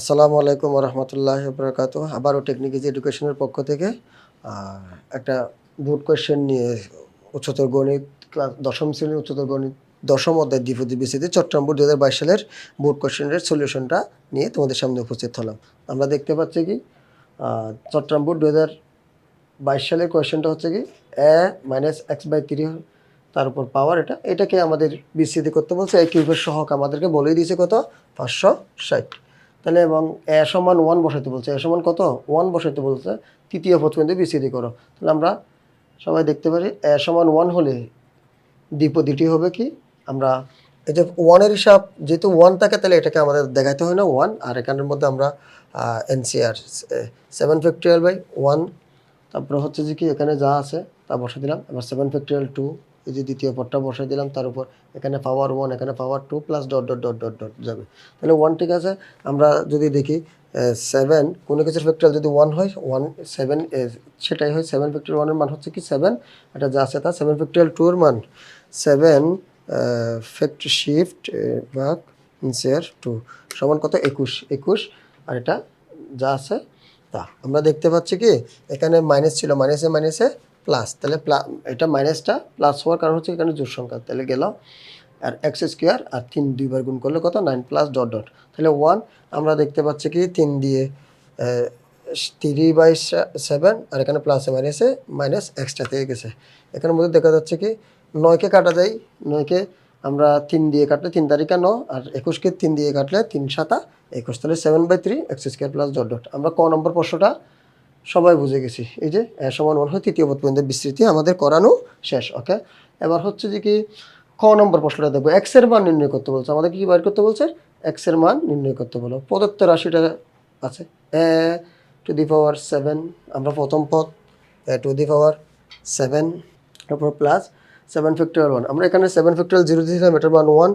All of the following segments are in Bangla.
আসসালামু আলাইকুম রহমতুল্লাহ বরকাত আবারও টেকনিক ইজ এডুকেশনের পক্ষ থেকে একটা বোর্ড কোয়েশ্চেন নিয়ে উচ্চতর গণিত ক্লাস দশম শ্রেণির উচ্চতর গণিত, দশম অধ্যায় দ্বিপদী বিসিতে চট্টগ্রাম বোর্ড দু হাজার বাইশ সালের বোর্ড কোয়েশ্চেনের সলিউশনটা নিয়ে তোমাদের সামনে উপস্থিত হলাম। আমরা দেখতে পাচ্ছি কি চট্টগ্রাম বোর্ড দু হাজার বাইশ সালের কোয়েশ্চেনটা হচ্ছে কি a minus x by three তার উপর পাওয়ার এটা। এটাকে আমাদের বিসিতে করতে বলছে এই কিউবের সহক আমাদেরকে বলেই দিয়েছে কত, পাঁচশো ষাট। তাহলে এবং এ সমান ওয়ান বসাইতে বলছে, এ সমান কত? ওয়ান বসাইতে বলছে, তৃতীয় পথ পর্যন্ত বিসিডি করো। তাহলে আমরা সবাই দেখতে পারি, এ সমান ওয়ান হলে দ্বিপদীটি হবে কি? আমরা এই যে ওয়ানের হিসাব, যেহেতু ওয়ান থাকে, তাহলে এটাকে আমাদের দেখাইতে হয় না ওয়ান আর এখানের মধ্যে আমরা NCR seven factorial by one তারপরে হচ্ছে যে কি, এখানে যা আছে, তা বসে দিলাম। এবার সেভেন ফ্যাক্টরিয়াল টু এই যে দ্বিতীয় পদটা বসাই দিলাম, তার উপর এখানে পাওয়ার ওয়ান এখানে power two plus dot dot dot dot dot যাবে। তাহলে ওয়ান ঠিক আছে, আমরা যদি দেখি সেভেন কোনো কিছুর ফ্যাক্টরিয়াল যদি ওয়ান হয় ওয়ান সেভেন সেটাই হয় সেভেন ফ্যাক্টরিয়াল ওয়ানের মান হচ্ছে কি সেভেন এটা যা আছে তা সেভেন ফ্যাক্টরিয়াল টুর মান। সেভেন ফ্যাক্টরি শিফট বা ইনসিয়ার টু সমান কত? একুশ একুশ, আর এটা যা আছে তা। আমরা দেখতে পাচ্ছি কি, এখানে মাইনাস ছিল মাইনাসে মাইনাসে প্লাস, তাহলে এটা মাইনাসটা প্লাস হওয়ার কারণ হচ্ছে এখানে জোর সংখ্যা। তাহলে গেল, আর এক্স স্কোয়ার আর তিন দুইবার গুণ করলে কত? Nine plus dot dot. তাহলে ওয়ান, আমরা দেখতে পাচ্ছি কি? তিন দিয়ে থ্রি বাই সেভেন, আর এখানে প্লাসে মাইনাসে মাইনাস এক্সট্রা থেকে গেছে। এখানের মধ্যে দেখা যাচ্ছে কি? নয়কে কাটা যায়, নয়কে আমরা তিন দিয়ে কাটলে তিন তারিখে ন, আর একুশকে তিন দিয়ে কাটলে তিন সাতা, একুশ, তাহলে seven by three, x square plus dot dot. আমরা ক নম্বর প্রশ্নটা সবাই বুঝে গেছি। এই যে সমান ওয়ান হয় তৃতীয় পদ পর্যন্ত বিস্তৃতি আমাদের করানো শেষ, ওকে? এবার হচ্ছে যে কি, ক নম্বর প্রশ্নটা দেখব। এক্সের মান নির্ণয় করতে বলছে। আমাদের কি বার করতে বলছে? এক্সের মান নির্ণয় করতে বলো। প্রদত্ত রাশিটা আছে। এ টু দি পাওয়ার সেভেন, আমরা প্রথম পদ, a to the power seven, তারপর প্লাস সেভেন ফ্যাক্টরিয়াল ওয়ান। আমরা এখানে সেভেন ফ্যাক্টরিয়াল জিরো দিয়েছিলাম, এটার মান ওয়ান।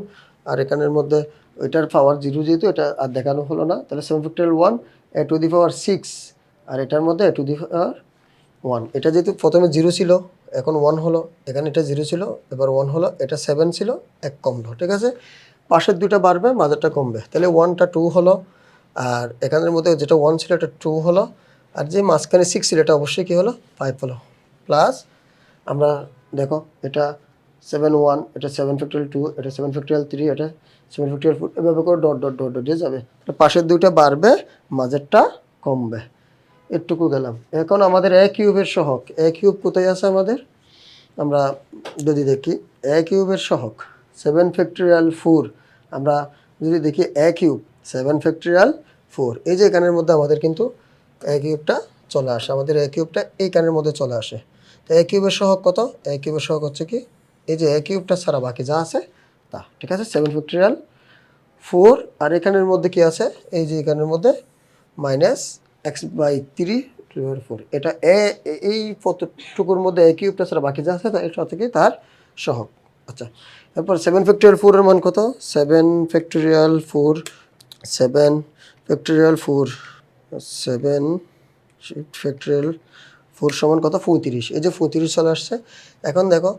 আর এখানের মধ্যে ওইটার পাওয়ার জিরো যেহেতু, এটা আর দেখানো হলো না। তাহলে seven factorial one, a to the power six আর এটার মধ্যে টু দি পাওয়ার ওয়ান এটা যেহেতু প্রথমে জিরো ছিল, এখন ওয়ান হলো। এখানে এটা জিরো ছিল, এবার ওয়ান হলো, এটা সেভেন ছিল, এক কমলো, ঠিক আছে? পাশের দুটো বাড়বে, মাঝেরটা কমবে। তাহলে ওয়ানটা টু হলো, আর এখানের মধ্যে যেটা ওয়ান ছিল, এটা টু হলো, আর যে মাঝখানে সিক্স ছিল, এটা অবশ্যই কী হলো? ফাইভ হলো। প্লাস আমরা দেখো, এটা সেভেন ওয়ান এটা সেভেন ফ্যাক্টরিয়াল টু এটা সেভেন ফ্যাক্টরিয়াল থ্রি এটা সেভেন ফ্যাক্টরিয়াল ফোর এভাবে করে ডট ডট ডট ডট দিয়ে যাবে। পাশের দুইটা বাড়বে, মাঝেরটা কমবে। এটুকু গেলাম। এখন আমাদের এ কিউবের সহক এ কিউব কোথায় আছে আমাদের? আমরা যদি দেখি এ কিউবের সহক সেভেন ফ্যাক্টরিয়াল ফোর আমরা যদি দেখি a cube seven factorial four এই যে এখানের মধ্যে আমাদের কিন্তু এ কিউবটা চলে আসে, আমাদের এ কিউবটা এই কানের মধ্যে চলে আসে। তো এ কিউবের সহক কত? এ কিউবের সহক হচ্ছে কি? এই যে এ কিউবটা ছাড়া বাকি যা আছে, তা, ঠিক আছে? সেভেন ফ্যাক্টরিয়াল ফোর আর এখানের মধ্যে কি আছে? এই যে এখানের মধ্যে minus x by three four এটা এ এই টুকুর মধ্যে এ কিউবটা ছাড়া বাকি যা আছে এটা থেকে তার সহগ। আচ্ছা এরপর সেভেন ফ্যাক্টরিয়াল ফোরের মান কত? Seven factorial four seven factorial four seven factorial four সমান কত? পঁয়ত্রিশ। এই যে পঁয়ত্রিশ চলে আসছে। এখন দেখো,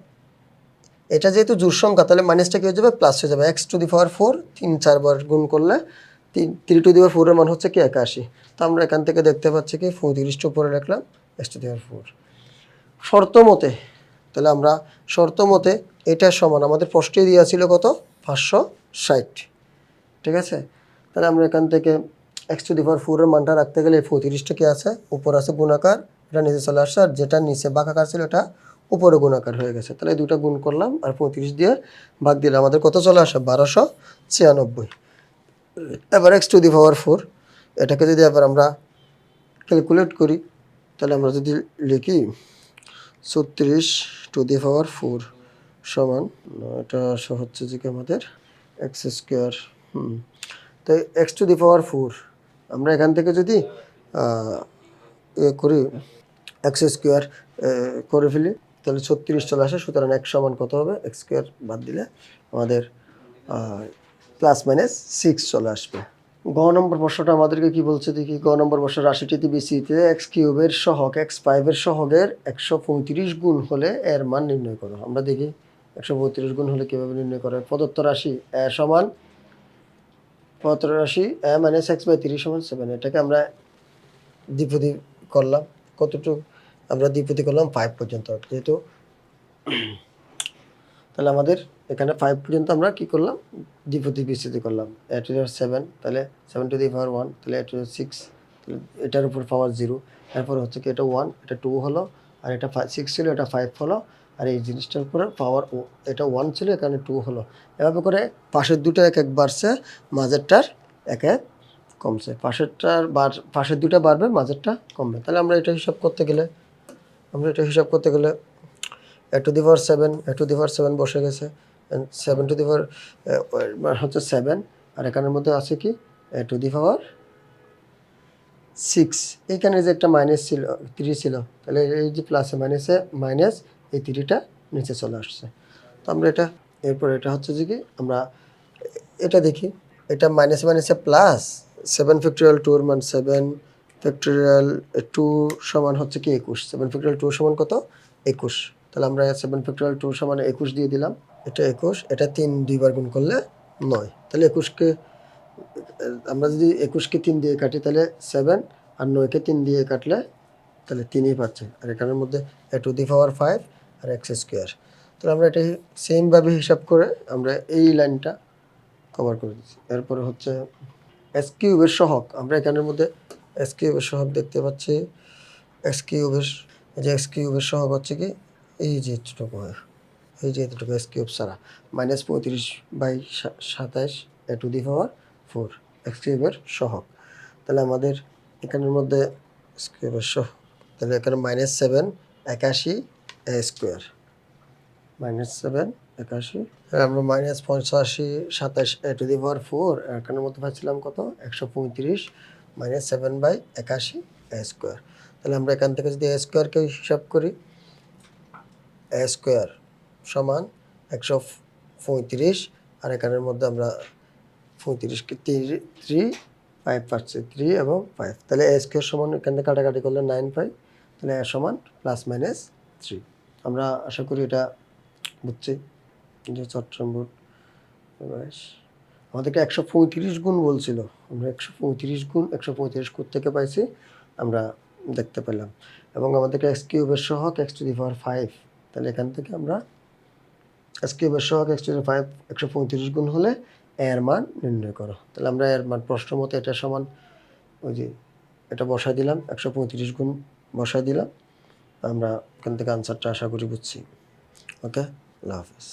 এটা যেহেতু জোর সংখ্যা, তাহলে মাইনাসটা কি হয়ে যাবে? প্লাস হয়ে যাবে। X to the power four তিন চারবার গুণ করলে তিন থ্রি টু দি পাওয়ার ফোরের মান হচ্ছে কি? একাশি। তো আমরা এখান থেকে দেখতে পাচ্ছি কি? পঁয়ত্রিশটা উপরে রাখলাম x to the power four শর্ত মতে, তাহলে আমরা শর্ত মতে এটা সমান, আমাদের প্রশ্নে দেওয়া ছিল কত? পাঁচশো ষাট। ঠিক আছে? তাহলে আমরা এখান থেকে এক্স টু দি ফোরের মানটা রাখতে গেলে পঁয়ত্রিশটা কি আছে? উপর আছে গুণাকার, এটা নিচে চলে আসছে, আর যেটা নিচে বাঁকাকার ছিল এটা উপরে গুণাকার হয়ে গেছে। তাহলে দুটো গুণ করলাম, আর পঁয়ত্রিশ দিয়ে ভাগ দিলে আমাদের কত চলে আসে? বারোশো ছিয়ানব্বই। এবার x to the power four এটাকে যদি এবার আমরা ক্যালকুলেট করি, তাহলে আমরা যদি লিখি ছত্রিশ টু দি পাওয়ার ফোর সমান এটা হচ্ছে যে আমাদের এক্স স্কোয়ার হুম তো x to the power four আমরা এখান থেকে যদি করি এক্স স্কোয়ার করে ফেলি, তাহলে ছত্রিশ চলে আসে, সুতরাং এক সমান কত হবে? এক্স স্কোয়ার বাদ দিলে আমাদের প্লাস মাইনাস সিক্স চলে আসবে। গ নম্বর প্রশ্নটা আমাদেরকে কি বলছে দেখি? গ নম্বর প্রশ্ন, রাশিটিতে বিসিতে এক্স কিউবের সহক এক্স ফাইভের সহগের একশো পঁয়ত্রিশ গুণ হলে এর মান নির্ণয় করো। আমরা দেখি, একশো পঁয়ত্রিশ গুণ হলে কীভাবে নির্ণয় করে প্রদত্ত রাশি এ সমান পত্র রাশি এ মাইনাস এক্স বাই তিরিশ সমান সেভেন। এটাকে আমরা দ্বিপদী করলাম। কতটুকু? আমরা দ্বিপদী করলাম ফাইভ পর্যন্ত। যেহেতু তাহলে আমাদের এখানে ফাইভ পর্যন্ত আমরা কি করলাম? দ্বিপদী বিস্তৃতি করলাম। এ টু সেভেন তাহলে seven to the power one তাহলে এ টু সিক্স তাহলে এটার উপর পাওয়ার জিরো এরপর হচ্ছে কি এটা ওয়ান এটা টু হলো, আর এটা ফাইভ সিক্স ছিল, এটা ফাইভ হলো, আর এই জিনিসটার উপরে পাওয়ার এটা ওয়ান ছিল, এখানে টু হলো। এভাবে করে পাশের দুটো এক এক বাড়ছে, মাঝেরটার এক এক কমছে। পাশেরটার বার, পাশের দুটো বাড়বে, মাঝেরটা কমবে। তাহলে আমরা এটা হিসাব করতে গেলে, আমরা এটা হিসাব করতে গেলে a to the seven a to the seven বসে গেছে। সেভেন টু দি পাওয়ার হচ্ছে সেভেন আর এখানের মধ্যে আছে কি? এ টু দি পাওয়ার সিক্স এইখানে যে একটা মাইনাস ছিল থ্রি ছিল, তাহলে এই যে প্লাসে মাইনাসে মাইনাস এই থ্রিটা নিচে চলে আসছে। তো আমরা এটা, এরপর এটা হচ্ছে যে কি? আমরা এটা দেখি। এটা মাইনাস মাইনাসে প্লাস সেভেন ফ্যাক্টোরিয়াল টুর মান সেভেন ফ্যাক্টোরিয়াল টু সমান হচ্ছে কি? একুশ। সেভেন ফ্যাক্টোরিয়াল টু সমান কত? একুশ। তাহলে আমরা সেভেন ফ্যাক্টোরিয়াল টু সমান একুশ দিয়ে দিলাম। এটা একুশ, এটা তিন দুইবার গুণ করলে নয়। তাহলে একুশকে, আমরা যদি একুশকে তিন দিয়ে কাটি তাহলে সেভেন আর নয়কে তিন দিয়ে কাটলে তাহলে তিনই পাচ্ছে। আর এখানের মধ্যে a to the power five R x square তাহলে আমরা এটা সেমভাবে হিসাব করে আমরা এই লাইনটা কভার করে দিচ্ছি। এরপরে হচ্ছে এস কিউবের সহক আমরা এখানের মধ্যে এস কিউবের সহক দেখতে পাচ্ছি। এস কিউবের যে এস কিউবের সহক হচ্ছে কি? এই যে এতটুকু এই যে এতটুকু এস কিউব ছাড়া। মাইনাস পঁয়ত্রিশ বাই সাতাশ a to the power four x কিউবের সহক তাহলে আমাদের এখানের মধ্যে এক্স কিউবের সহক তাহলে এখানে মাইনাস সেভেন একাশি এ স্কোয়ার মাইনাস সেভেন একাশি। আমরা মাইনাস পঁচাশি সাতাশ a to the power four এখানের মধ্যে পাচ্ছিলাম কত? একশো পঁয়ত্রিশ মাইনাস সেভেন বাই একাশি এ স্কোয়ার তাহলে আমরা এখান থেকে যদি এ স্কোয়ারকে হিসাব করি স্কোয়ার সমান একশো পঁয়ত্রিশ আর এখানের মধ্যে আমরা পঁয়ত্রিশকে থ্রি ফাইভ পাচ্ছি থ্রি এবং ফাইভ তাহলে এ স্কোয়ার সমান এখান থেকে কাটাকাটি করলে নাইন পাই। তাহলে এ সমান প্লাস মাইনাস থ্রি আমরা আশা করি এটা বুঝছি। যে চট্টগ্রাম বোর্ড আমাদেরকে একশো পঁয়ত্রিশ গুণ বলছিল। আমরা একশো পঁয়ত্রিশ গুণ, একশো পঁয়ত্রিশ থেকে পাইছি? আমরা দেখতে পেলাম। এবং আমাদেরকে এক্স কিউবের সহক x to the power five তাহলে এখান থেকে আমরা এক্স কিউবের সহক এক্স টু ফাইভ একশো পঁয়ত্রিশ গুণ হলে এর মান নির্ণয় করো। তাহলে আমরা এর মান প্রশ্ন মতো এটা সমান ওই যে এটা বসায় দিলাম, একশো পঁয়ত্রিশ গুণ বসায় দিলাম। আমরা এখান থেকে আনসারটা আশা করি বুঝছি। ওকে আল্লাহ হাফেজ।